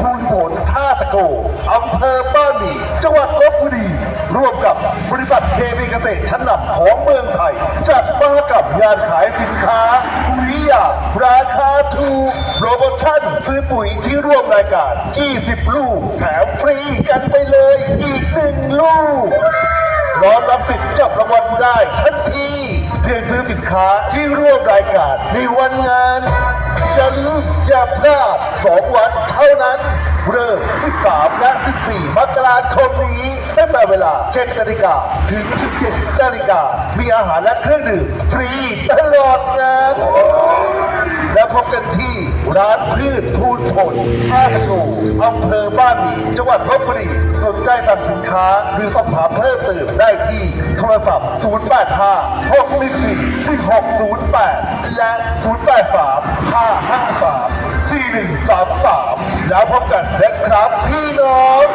ภูลผลท่าตะโกอำเภอบ้านหมี่จังหวัดลบบุรี ร่วมกับบริษัทเคมีเกษตรชั้นนำของเมืองไทย จัดมหกรรมงานขายสินค้าปุ๋ยยาราคาถูกโปรโมชั่นซื้อปุ๋ยที่ร่วมรายการ 20 ลูก แถมฟรีกันไปเลยอีกหนึ่งลูกรอรับสิทธิ์จับรางวัลได้ทันที เพียงซื้อสินค้าที่ร่วมรายการในวันงาน อย่าพลาด2วันเท่านั้น เริ่ม 13 และ 14 มกราคมนี้ตั้งแต่เวลา 7 นาฬิกาถึง 17 นาฬิกา มีอาหารและเครื่องดื่มฟรีตลอดงาน และพบกันที่ร้านพืชพูนผลท่าตะโกอำเภอบ้านหมีจังหวัดลบบุรีสนใจสั่งสินค้า หรือสอบถามเพิ่มเติมได้ที่โทรศัพท์ 085 614 1608 และ 083 553 4133 แล้วพบกันนะครับพี่น้อง